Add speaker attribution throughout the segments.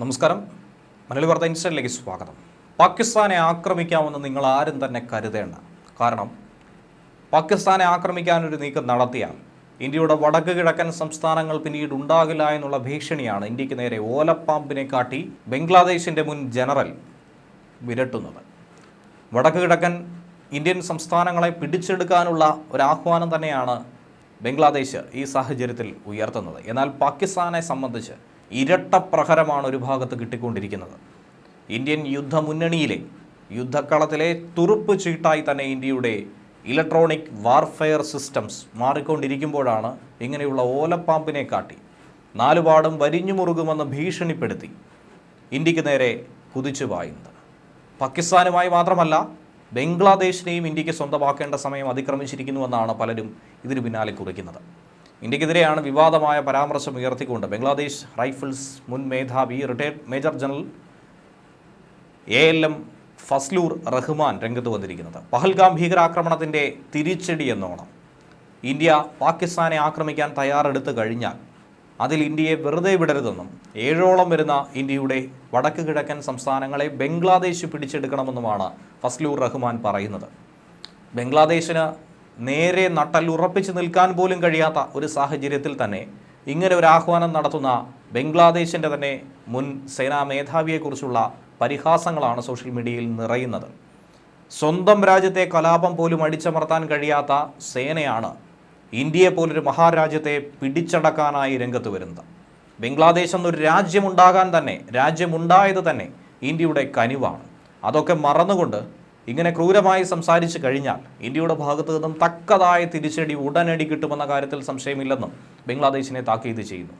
Speaker 1: നമസ്കാരം. മലയാളി വാർത്ത ഇൻസ്റ്റന്റിലേക്ക് സ്വാഗതം. പാകിസ്ഥാനെ ആക്രമിക്കാമെന്ന് നിങ്ങൾ ആരും തന്നെ കരുതേണ്ട. കാരണം പാകിസ്ഥാനെ ആക്രമിക്കാനൊരു നീക്കം നടത്തിയാൽ ഇന്ത്യയുടെ വടക്ക് കിഴക്കൻ സംസ്ഥാനങ്ങൾ പിന്നീട് ഉണ്ടാകില്ല എന്നുള്ള ഭീഷണിയാണ് ഇന്ത്യയ്ക്ക് നേരെ ഓലപ്പാമ്പിനെ കാട്ടി ബംഗ്ലാദേശിന്റെ മുൻ ജനറൽ വിരട്ടുന്നത്. വടക്ക് കിഴക്കൻ ഇന്ത്യൻ സംസ്ഥാനങ്ങളെ പിടിച്ചെടുക്കാനുള്ള ഒരാഹ്വാനം തന്നെയാണ് ബംഗ്ലാദേശ് ഈ സാഹചര്യത്തിൽ ഉയർത്തുന്നത്. എന്നാൽ പാകിസ്ഥാനെ സംബന്ധിച്ച് ഇരട്ട പ്രഹരമാണ് ഒരു ഭാഗത്ത് കിട്ടിക്കൊണ്ടിരിക്കുന്നത്. ഇന്ത്യൻ യുദ്ധമുന്നണിയിലെ യുദ്ധക്കളത്തിലെ തുറുപ്പ് ചീട്ടായി തന്നെ ഇന്ത്യയുടെ ഇലക്ട്രോണിക് വാർഫെയർ സിസ്റ്റംസ് മാറിക്കൊണ്ടിരിക്കുമ്പോഴാണ് ഇങ്ങനെയുള്ള ഓലപ്പാമ്പിനെ കാട്ടി നാലുപാടും വരിഞ്ഞു മുറുകുമെന്ന് ഭീഷണിപ്പെടുത്തി ഇന്ത്യയ്ക്ക് നേരെ കുതിച്ചു പായുന്നത്. പാകിസ്ഥാനുമായി മാത്രമല്ല ബംഗ്ലാദേശിനെയും ഇന്ത്യയ്ക്ക് സ്വന്തമാക്കേണ്ട സമയം അതിക്രമിച്ചിരിക്കുന്നുവെന്നാണ് പലരും ഇതിനു പിന്നാലെ കുറിക്കുന്നത്. ഇന്ത്യക്കെതിരെയാണ് വിവാദമായ പരാമർശം ഉയർത്തിക്കൊണ്ട് ബംഗ്ലാദേശ് റൈഫിൾസ് മുൻ മേധാവി retired major general A L M Fazlur Rahman രംഗത്ത് വന്നിരിക്കുന്നത്. പഹൽഗാം ഭീകരാക്രമണത്തിന്റെ തിരിച്ചടി എന്നോണം ഇന്ത്യ പാകിസ്ഥാനെ ആക്രമിക്കാൻ തയ്യാറെടുത്ത് കഴിഞ്ഞാൽ അതിൽ ഇന്ത്യയെ വെറുതെ വിടരുതെന്നും ഏഴോളം വരുന്ന ഇന്ത്യയുടെ വടക്ക് കിഴക്കൻ സംസ്ഥാനങ്ങളെ ബംഗ്ലാദേശ് പിടിച്ചെടുക്കണമെന്നുമാണ് ഫസ്ലൂർ റഹ്മാൻ പറയുന്നത്. ബംഗ്ലാദേശിന് നേരെ നട്ടൽ ഉറപ്പിച്ച് നിൽക്കാൻ പോലും കഴിയാത്ത ഒരു സാഹചര്യത്തിൽ തന്നെ ഇങ്ങനെ ഒരു ആഹ്വാനം നടത്തുന്ന ബംഗ്ലാദേശിന്റെ തന്നെ മുൻ സേനാ മേധാവിയെക്കുറിച്ചുള്ള പരിഹാസങ്ങളാണ് സോഷ്യൽ മീഡിയയിൽ നിറയുന്നത്. സ്വന്തം രാജ്യത്തെ കലാപം പോലും അടിച്ചമർത്താൻ കഴിയാത്ത സേനയാണ് ഇന്ത്യയെ പോലൊരു മഹാരാജ്യത്തെ പിടിച്ചടക്കാനായി രംഗത്ത് വരുന്നത്. ബംഗ്ലാദേശ് എന്നൊരു രാജ്യമുണ്ടാകാൻ തന്നെ രാജ്യമുണ്ടായത് തന്നെ ഇന്ത്യയുടെ കനിവാണ്. അതൊക്കെ മറന്നുകൊണ്ട് ഇങ്ങനെ ക്രൂരമായി സംസാരിച്ചു കഴിഞ്ഞാൽ ഇന്ത്യയുടെ ഭാഗത്തു നിന്നും തക്കതായ തിരിച്ചടി ഉടനടി കിട്ടുമെന്ന കാര്യത്തിൽ സംശയമില്ലെന്നും ബംഗ്ലാദേശിനെ താക്കീത് ചെയ്യുന്നു.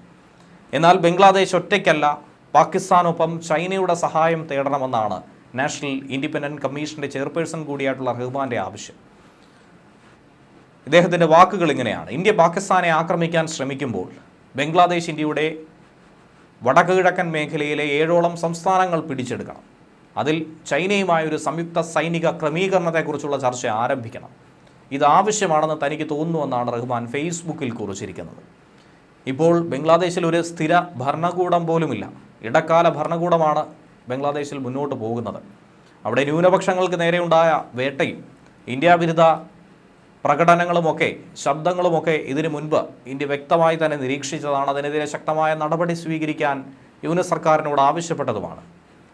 Speaker 1: എന്നാൽ ബംഗ്ലാദേശ് ഒറ്റയ്ക്കല്ല പാകിസ്ഥാനൊപ്പം ചൈനയുടെ സഹായം തേടണമെന്നാണ് നാഷണൽ ഇൻഡിപെൻഡന്റ് കമ്മീഷന്റെ ചെയർപേഴ്സൺ കൂടിയായിട്ടുള്ള റഹ്മാന്റെ ആവശ്യം. ഇദ്ദേഹത്തിന്റെ വാക്കുകൾ ഇങ്ങനെയാണ്. ഇന്ത്യ പാകിസ്ഥാനെ ആക്രമിക്കാൻ ശ്രമിക്കുമ്പോൾ ബംഗ്ലാദേശ് ഇന്ത്യയുടെ വടക്കുകിഴക്കൻ മേഖലയിലെ ഏഴോളം സംസ്ഥാനങ്ങൾ പിടിച്ചെടുക്കണം. അതിൽ ചൈനയുമായ ഒരു സംയുക്ത സൈനിക ക്രമീകരണത്തെക്കുറിച്ചുള്ള ചർച്ച ആരംഭിക്കണം. ഇത് ആവശ്യമാണെന്ന് തനിക്ക് തോന്നുന്നുവെന്നാണ് റഹ്മാൻ ഫേസ്ബുക്കിൽ കുറിച്ചിരിക്കുന്നത്. ഇപ്പോൾ ബംഗ്ലാദേശിൽ ഒരു സ്ഥിര ഭരണകൂടം പോലുമില്ല. ഇടക്കാല ഭരണകൂടമാണ് ബംഗ്ലാദേശിൽ മുന്നോട്ട് പോകുന്നത്. അവിടെ ന്യൂനപക്ഷങ്ങൾക്ക് നേരെയുണ്ടായ വേട്ടയും ഇന്ത്യ വിരുദ്ധ പ്രകടനങ്ങളുമൊക്കെ ശബ്ദങ്ങളുമൊക്കെ ഇതിനു മുൻപ് ഇന്ത്യ വ്യക്തമായി തന്നെ നിരീക്ഷിച്ചതാണ്. അതിനെതിരെ ശക്തമായ നടപടി സ്വീകരിക്കാൻ യൂനിസ് സർക്കാരിനോട് ആവശ്യപ്പെട്ടതുമാണ്.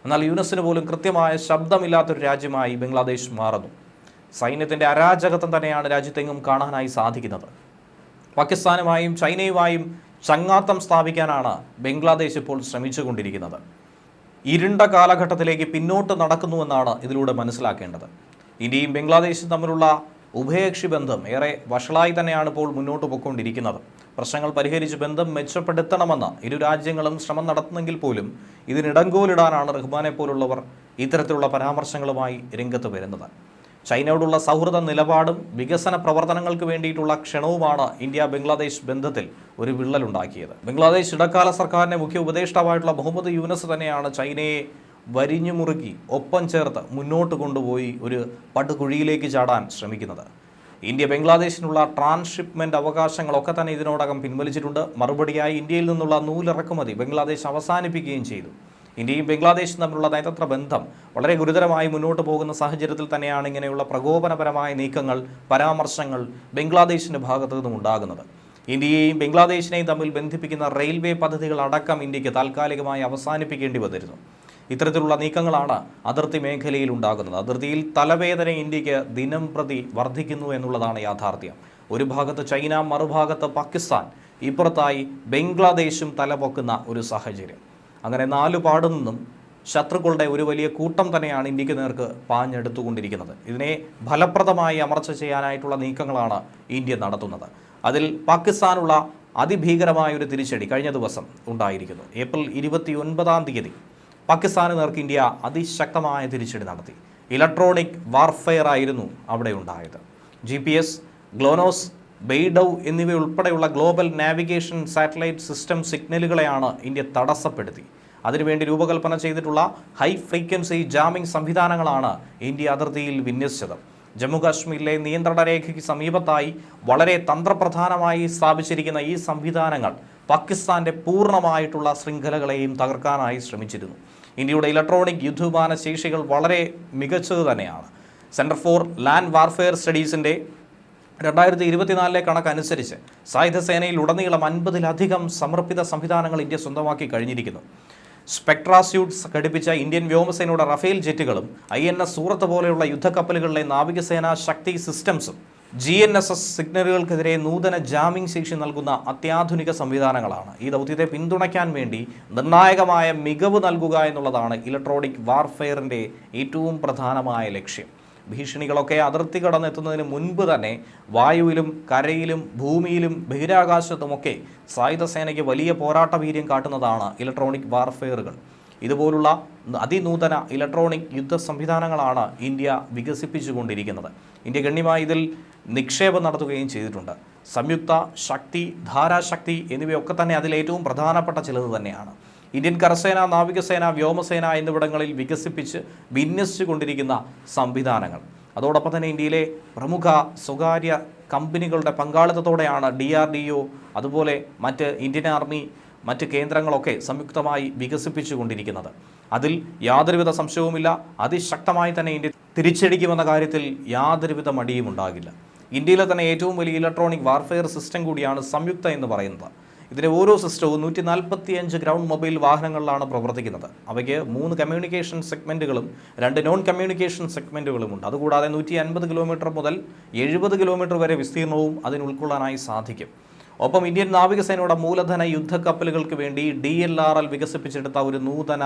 Speaker 1: എന്നാൽ യുനസിന് പോലും കൃത്യമായ ശബ്ദമില്ലാത്തൊരു രാജ്യമായി ബംഗ്ലാദേശ് മാറുന്നു. സൈന്യത്തിന്റെ അരാജകത്വം തന്നെയാണ് രാജ്യത്തെങ്ങും കാണാനായി സാധിക്കുന്നത്. പാകിസ്ഥാനുമായും ചൈനയുമായും ചങ്ങാത്തം സ്ഥാപിക്കാനാണ് ബംഗ്ലാദേശ് ഇപ്പോൾ ശ്രമിച്ചുകൊണ്ടിരിക്കുന്നത്. ഇരുണ്ട കാലഘട്ടത്തിലേക്ക് പിന്നോട്ട് നടക്കുന്നുവെന്നാണ് ഇതിലൂടെ മനസ്സിലാക്കേണ്ടത്. ഇന്ത്യയും ബംഗ്ലാദേശും തമ്മിലുള്ള ഉഭയകക്ഷി ബന്ധം ഏറെ വഷളായി തന്നെയാണ് ഇപ്പോൾ മുന്നോട്ട് പോയിക്കൊണ്ടിരിക്കുന്നത്. പ്രശ്നങ്ങൾ പരിഹരിച്ച് ബന്ധം മെച്ചപ്പെടുത്തണമെന്ന് ഇരു രാജ്യങ്ങളും ശ്രമം നടത്തുന്നെങ്കിൽ പോലും ഇതിനിടങ്കോലിടാനാണ് റഹ്മാനെ പോലുള്ളവർ ഇത്തരത്തിലുള്ള പരാമർശങ്ങളുമായി രംഗത്ത് വരുന്നത്. ചൈനയോടുള്ള സൗഹൃദ നിലപാടും വികസന പ്രവർത്തനങ്ങൾക്ക് വേണ്ടിയിട്ടുള്ള ക്ഷണവുമാണ് ഇന്ത്യ ബംഗ്ലാദേശ് ബന്ധത്തിൽ ഒരു വിള്ളലുണ്ടാക്കിയത്. ബംഗ്ലാദേശ് ഇടക്കാല സർക്കാരിന്റെ മുഖ്യ ഉപദേഷ്ടാവായിട്ടുള്ള മുഹമ്മദ് യൂനസ് തന്നെയാണ് ചൈനയെ വരിഞ്ഞു മുറുക്കി ഒപ്പം ചേർത്ത് മുന്നോട്ട് കൊണ്ടുപോയി ഒരു പടുകുഴിയിലേക്ക് ചാടാൻ ശ്രമിക്കുന്നത്. ഇന്ത്യ ബംഗ്ലാദേശിനുള്ള ട്രാൻസ്ഷിപ്മെന്റ് അവകാശങ്ങളൊക്കെ തന്നെ ഇതിനോടകം പിൻവലിച്ചിട്ടുണ്ട്. മറുപടിയായി ഇന്ത്യയിൽ നിന്നുള്ള നൂലിറക്കുമതി ബംഗ്ലാദേശ് അവസാനിപ്പിക്കുകയും ചെയ്തു. ഇന്ത്യയും ബംഗ്ലാദേശും തമ്മിലുള്ള നയതന്ത്ര ബന്ധം വളരെ ഗുരുതരമായി മുന്നോട്ട് പോകുന്ന സാഹചര്യത്തിൽ തന്നെയാണ് ഇങ്ങനെയുള്ള പ്രകോപനപരമായ നീക്കങ്ങൾ പരാമർശങ്ങൾ ബംഗ്ലാദേശിന്റെ ഭാഗത്തു നിന്നും ഉണ്ടാകുന്നത്. ഇന്ത്യയെയും ബംഗ്ലാദേശിനെയും തമ്മിൽ ബന്ധിപ്പിക്കുന്ന റെയിൽവേ പദ്ധതികൾ അടക്കം ഇന്ത്യയ്ക്ക് താൽക്കാലികമായി അവസാനിപ്പിക്കേണ്ടി വന്നിരുന്നു. ഇത്തരത്തിലുള്ള നീക്കങ്ങളാണ് അതിർത്തി മേഖലയിൽ ഉണ്ടാകുന്നത്. അതിർത്തിയിൽ തലവേദന ഇന്ത്യയ്ക്ക് ദിനം പ്രതി വർദ്ധിക്കുന്നു എന്നുള്ളതാണ് യാഥാർത്ഥ്യം. ഒരു ഭാഗത്ത് ചൈന മറുഭാഗത്ത് പാകിസ്ഥാൻ. ഇപ്പുറത്തായി ബംഗ്ലാദേശും തലപൊക്കുന്ന ഒരു സാഹചര്യം. അങ്ങനെ നാലു പാടു നിന്നും ശത്രുക്കളുടെ ഒരു വലിയ കൂട്ടം തന്നെയാണ് ഇന്ത്യയ്ക്ക് നേർക്ക് പാഞ്ഞെടുത്തുകൊണ്ടിരിക്കുന്നത്. ഇതിനെ ഫലപ്രദമായി അമർച്ച ചെയ്യാനായിട്ടുള്ള നീക്കങ്ങളാണ് ഇന്ത്യ നടത്തുന്നത്. അതിൽ പാകിസ്ഥാനുള്ള അതിഭീകരമായ ഒരു തിരിച്ചടി കഴിഞ്ഞ ദിവസം ഉണ്ടായിരിക്കുന്നു. ഏപ്രിൽ ഇരുപത്തി ഒൻപതാം തീയതി പാകിസ്ഥാന് നേർക്ക് ഇന്ത്യ അതിശക്തമായ തിരിച്ചടി നടത്തി. ഇലക്ട്രോണിക് വാർഫെയർ ആയിരുന്നു അവിടെ ഉണ്ടായത്. G P S GLONASS BeiDou എന്നിവയുൾപ്പെടെയുള്ള ഗ്ലോബൽ നാവിഗേഷൻ സാറ്റലൈറ്റ് സിസ്റ്റം സിഗ്നലുകളെയാണ് ഇന്ത്യ തടസ്സപ്പെടുത്തി. അതിനുവേണ്ടി രൂപകൽപ്പന ചെയ്തിട്ടുള്ള ഹൈ ഫ്രീക്വൻസി ജാമിംഗ് സംവിധാനങ്ങളാണ് ഇന്ത്യ അതിർത്തിയിൽ വിന്യസിച്ചത്. ജമ്മുകാശ്മീരിലെ നിയന്ത്രണ രേഖയ്ക്ക് സമീപത്തായി വളരെ തന്ത്രപ്രധാനമായി സ്ഥാപിച്ചിരിക്കുന്ന ഈ സംവിധാനങ്ങൾ പാകിസ്ഥാന്റെ പൂർണമായിട്ടുള്ള ശൃംഖലകളെയും തകർക്കാനായി ശ്രമിച്ചിരുന്നു. ഇന്ത്യയുടെ ഇലക്ട്രോണിക് യുദ്ധവിമാന ശേഷികൾ വളരെ മികച്ചത് തന്നെയാണ്. സെന്റർ ഫോർ ലാൻഡ് വാർഫെയർ സ്റ്റഡീസിന്റെ രണ്ടായിരത്തി ഇരുപത്തിനാലിലെ കണക്കനുസരിച്ച് സായുധ സേനയിൽ ഉടനീളം അൻപതിലധികം സമർപ്പിത സംവിധാനങ്ങൾ ഇന്ത്യ സ്വന്തമാക്കി കഴിഞ്ഞിരിക്കുന്നു. സ്പെക്ട്ര സ്യൂട്ട്സ് ഘടിപ്പിച്ച ഇന്ത്യൻ വ്യോമസേനയുടെ റഫേൽ ജെറ്റുകളും ഐ എൻ എസ് സൂറത്ത് പോലെയുള്ള യുദ്ധക്കപ്പലുകളിലെ നാവികസേന ശക്തി സിസ്റ്റംസും ജി എൻ എസ് എസ് സിഗ്നലുകൾക്കെതിരെ നൂതന ജാമിംഗ് ശേഷി നൽകുന്ന അത്യാധുനിക സംവിധാനങ്ങളാണ്. ഈ ദൗത്യത്തെ പിന്തുണയ്ക്കാൻ വേണ്ടി നിർണായകമായ മികവ് നൽകുക എന്നുള്ളതാണ് ഇലക്ട്രോണിക് വാർഫെയറിന്റെ ഏറ്റവും പ്രധാനമായ ലക്ഷ്യം. ഭീഷണികളൊക്കെ അതിർത്തി കടന്നെത്തുന്നതിന് മുൻപ് തന്നെ വായുവിലും കരയിലും ഭൂമിയിലും ബഹിരാകാശത്തുമൊക്കെ സായുധ സേനയ്ക്ക് വലിയ പോരാട്ട വീര്യം കാട്ടുന്നതാണ് ഇലക്ട്രോണിക് വാർഫെയറുകൾ. ഇതുപോലുള്ള അതിനൂതന ഇലക്ട്രോണിക് യുദ്ധ സംവിധാനങ്ങളാണ് ഇന്ത്യ വികസിപ്പിച്ചുകൊണ്ടിരിക്കുന്നത്. ഇന്ത്യ ഗണ്യമായി ഇതിൽ നിക്ഷേപം നടത്തുകയും ചെയ്തിട്ടുണ്ട്. സംയുക്ത ശക്തി ധാരാശക്തി എന്നിവയൊക്കെ തന്നെ അതിൽ ഏറ്റവും പ്രധാനപ്പെട്ട ചിലത് തന്നെയാണ്. ഇന്ത്യൻ കരസേന നാവികസേന വ്യോമസേന എന്നിവിടങ്ങളിൽ വികസിപ്പിച്ച് വിന്യസിച്ചു കൊണ്ടിരിക്കുന്ന സംവിധാനങ്ങൾ. അതോടൊപ്പം തന്നെ ഇന്ത്യയിലെ പ്രമുഖ സ്വകാര്യ കമ്പനികളുടെ പങ്കാളിത്തത്തോടെയാണ് ഡി ആർ ഡി ഒ അതുപോലെ മറ്റ് ഇന്ത്യൻ ആർമി മറ്റ് കേന്ദ്രങ്ങളൊക്കെ സംയുക്തമായി വികസിപ്പിച്ചു കൊണ്ടിരിക്കുന്നത്. അതിൽ യാതൊരുവിധ സംശയവുമില്ല. അതിശക്തമായി തന്നെ ഇന്ത്യ തിരിച്ചടിക്കുമെന്ന കാര്യത്തിൽ യാതൊരുവിധ മടിയും ഉണ്ടാകില്ല ഇന്ത്യയിലെ തന്നെ ഏറ്റവും വലിയ ഇലക്ട്രോണിക് വാർഫെയർ സിസ്റ്റം കൂടിയാണ് സംയുക്ത എന്ന് പറയുന്നത്. ഇതിലെ ഓരോ സിസ്റ്റവും നൂറ്റി നാൽപ്പത്തിയഞ്ച് ഗ്രൗണ്ട് മൊബൈൽ വാഹനങ്ങളിലാണ് പ്രവർത്തിക്കുന്നത്. അവയ്ക്ക് മൂന്ന് കമ്മ്യൂണിക്കേഷൻ സെഗ്മെന്റുകളും രണ്ട് നോൺ കമ്മ്യൂണിക്കേഷൻ സെഗ്മെന്റുകളുമുണ്ട് അതുകൂടാതെ നൂറ്റി അൻപത് കിലോമീറ്റർ മുതൽ എഴുപത് കിലോമീറ്റർ വരെ വിസ്തീർണവും അതിന് ഉൾക്കൊള്ളാനായി സാധിക്കും. ഒപ്പം ഇന്ത്യൻ നാവികസേനയുടെ മൂലധന യുദ്ധക്കപ്പലുകൾക്ക് വേണ്ടി ഡി എൽ ആർ എൽ വികസിപ്പിച്ചെടുത്ത ഒരു നൂതന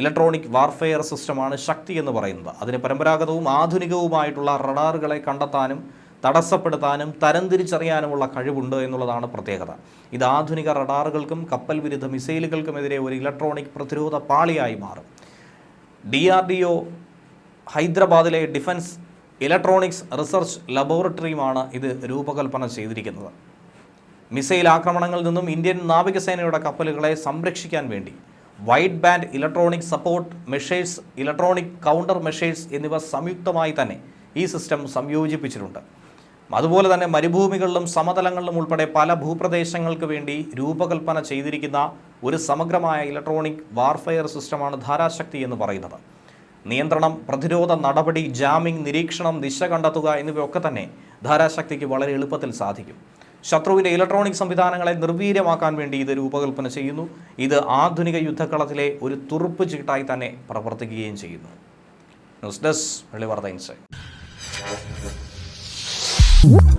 Speaker 1: ഇലക്ട്രോണിക് വാർഫെയർ സിസ്റ്റമാണ് ശക്തി എന്ന് പറയുന്നത്. അതിന് പരമ്പരാഗതവും ആധുനികവുമായിട്ടുള്ള റഡാറുകളെ കണ്ടെത്താനും തടസ്സപ്പെടുത്താനും തരംതിരിച്ചറിയാനുമുള്ള കഴിവുണ്ട് എന്നുള്ളതാണ് പ്രത്യേകത. ഇത് ആധുനിക റഡാറുകൾക്കും കപ്പൽ വിരുദ്ധ മിസൈലുകൾക്കുമെതിരെ ഒരു ഇലക്ട്രോണിക് പ്രതിരോധ പാളിയായി മാറും. ഡി ആർ ഡി ഒ ഹൈദരാബാദിലെ ഡിഫൻസ് ഇലക്ട്രോണിക്സ് റിസർച്ച് ലബോറട്ടറിയുമാണ് ഇത് രൂപകൽപ്പന ചെയ്തിരിക്കുന്നത്. മിസൈൽ ആക്രമണങ്ങളിൽ നിന്നും ഇന്ത്യൻ നാവികസേനയുടെ കപ്പലുകളെ സംരക്ഷിക്കാൻ വേണ്ടി wide band electronic support measures electronic counter measures എന്നിവ സംയുക്തമായി തന്നെ ഈ സിസ്റ്റം സംയോജിപ്പിച്ചിട്ടുണ്ട്. അതുപോലെ തന്നെ മരുഭൂമികളിലും സമതലങ്ങളിലും ഉൾപ്പെടെ പല ഭൂപ്രദേശങ്ങൾക്ക് വേണ്ടി രൂപകൽപ്പന ചെയ്തിരിക്കുന്ന ഒരു സമഗ്രമായ ഇലക്ട്രോണിക് വാർഫെയർ സിസ്റ്റമാണ് ധാരാശക്തി എന്ന് പറയുന്നത്. നിയന്ത്രണം പ്രതിരോധ നടപടി ജാമിംഗ് നിരീക്ഷണം ദിശ കണ്ടെത്തുക എന്നിവയൊക്കെ തന്നെ ധാരാശക്തിക്ക് വളരെ എളുപ്പത്തിൽ സാധിക്കും. ശത്രുവിന്റെ ഇലക്ട്രോണിക് സംവിധാനങ്ങളെ നിർവീര്യമാക്കാൻ വേണ്ടി ഇത് രൂപകൽപ്പന ചെയ്യുന്നു. ഇത് ആധുനിക യുദ്ധക്കളത്തിലെ ഒരു തുറുപ്പ് ചീട്ടായി തന്നെ പ്രവർത്തിക്കുകയും ചെയ്യുന്നു. ന്യൂസ് ഡെസ്ക് വെള്ളിവാർത്ത ഇൻസൈറ്റ്. Whoop.